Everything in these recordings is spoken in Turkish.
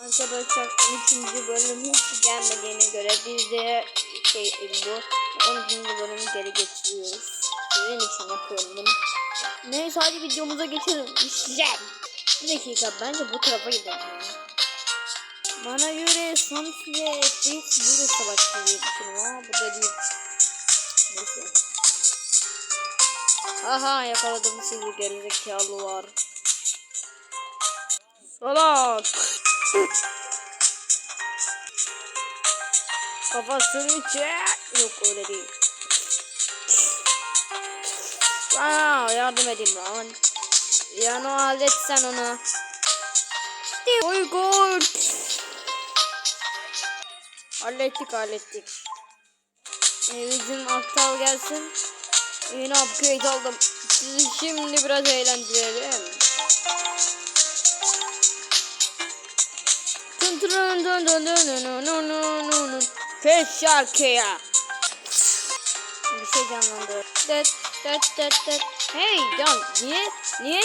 Arkadaşlar 13. bölüm hiç gelmediğine göre biz de şey bu 12. bölümü geri getiriyoruz. Sizin için yapıyorum bunu. Neyse hadi videomuza geçelim. İşlem. Bir dakika bence bu tarafa gidelim. Bana göre ve Fritz burada savaştı diye düşünüyorum ama bu da değil. Neyse. Aha yakaladım sizi gerizekalılar. Salak. Kafasını çek. Yok öyle değil. Aa, yardım edeyim lan. Yani hallet sen onu. Oy gol. Hallettik hallettik. Ee, bizim aptal gelsin. Yeni upgrade aldım. Sizi şimdi biraz eğlendirelim. Dun dun dun dun dun dun dun dun. Kes şarkıya. Bir şey canlandı. Dıt dıt dıt dıt. Hey Can niye niye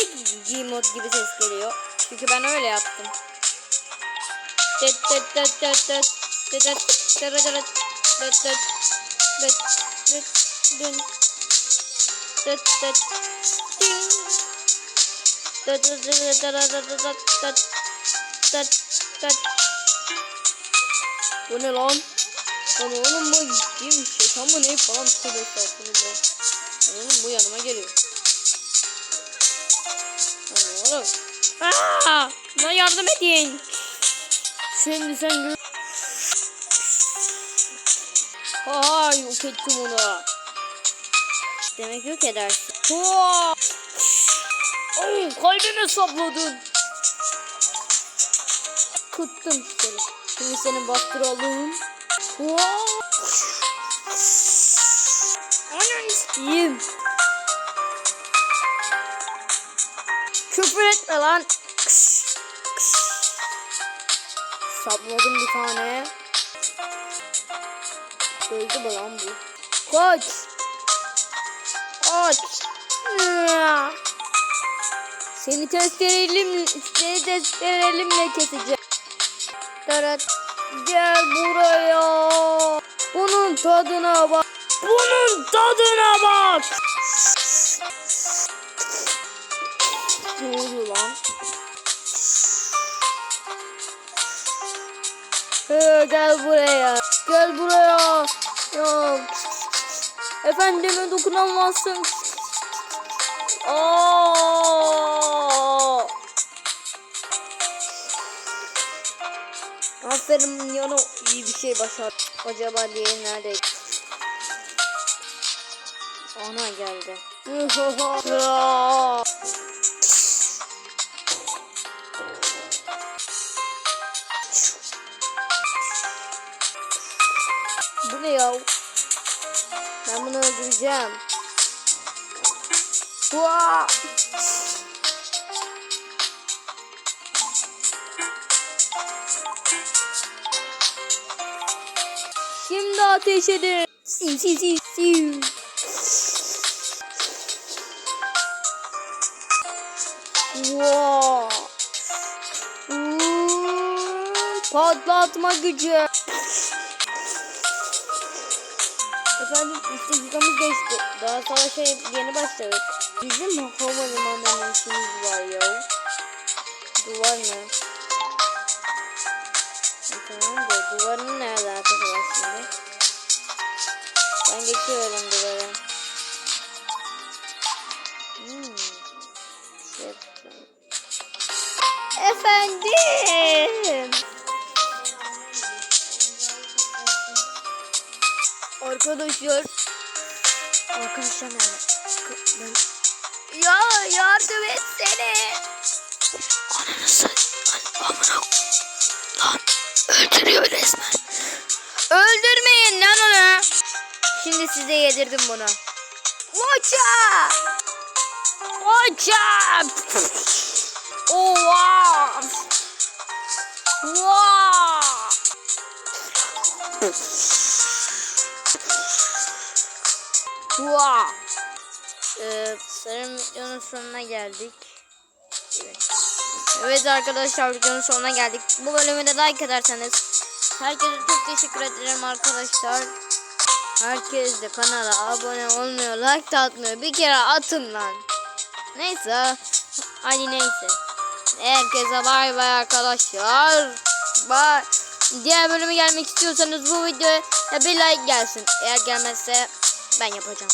Gmod gibi ses geliyor? Çünkü ben öyle yaptım. Dıt dıt dıt dıt. Dıt dıt dıt dıt dıt. Dıt dıt dıt dıt dın. Dıt dıt ding. Dıt dıt dıt dıt dıt dıt dıt. Dıt dıt. Bu ne lan? Lan oğlum bu ciddi bir şey. Tam bu ne falan tövbe estağfurullah. Lan oğlum bu yanıma geliyor. Lan oğlum. Aaa! Lan yardım edin. Şimdi sen gör. Hay yok ettim onu. Demek yok edersin. Hua! Oh, kalbime sapladın. Kıttım seni. Şimdi seni bastıralım. Ananı s**eyim. Küfür etme lan. Sapladım bir tane. Öldü mü lan bu? Kaç. Hıa. Seni testerelim, seni testerelimle keseceğim. Tarat. Gel buraya. Bunun tadına bak. Bunun tadına bak. Ne oluyor lan? He, gel buraya. Gel buraya. Ya. Efendime dokunamazsın. Aa! Aferin yana iyi bir şey başar. Acaba diğeri nerede? Ana geldi. Bu ne ya? Ben bunu öldüreceğim. Vaa! Şimdi ateş edin. Siu siu siu siu. Wow. Patlatma gücü. Efendim 3 dakikamız geçti. Daha savaşa yeni başladık. Bizim havalimanının işimiz var ya. Duvar ne? Tamam da duvarın ne alakası var şimdi? Ben geçiyorum duvara. Hmm. Efendim. Arkadaşlar. Arkadaşlar? Ben... Şimdi size yedirdim bunu. Watcha! Watcha! Oh wow! Wow! Wow! Ee, sanırım videonun sonuna geldik. Evet. Evet arkadaşlar videonun sonuna geldik. Bu bölümü de like ederseniz herkese çok teşekkür ederim arkadaşlar. Herkes de kanala abone olmuyor, like de atmıyor. Bir kere atın lan. Neyse. Hadi neyse. Herkese bay bay arkadaşlar. Bay. Diğer bölümü gelmek istiyorsanız bu videoya bir like gelsin. Eğer gelmezse ben yapacağım.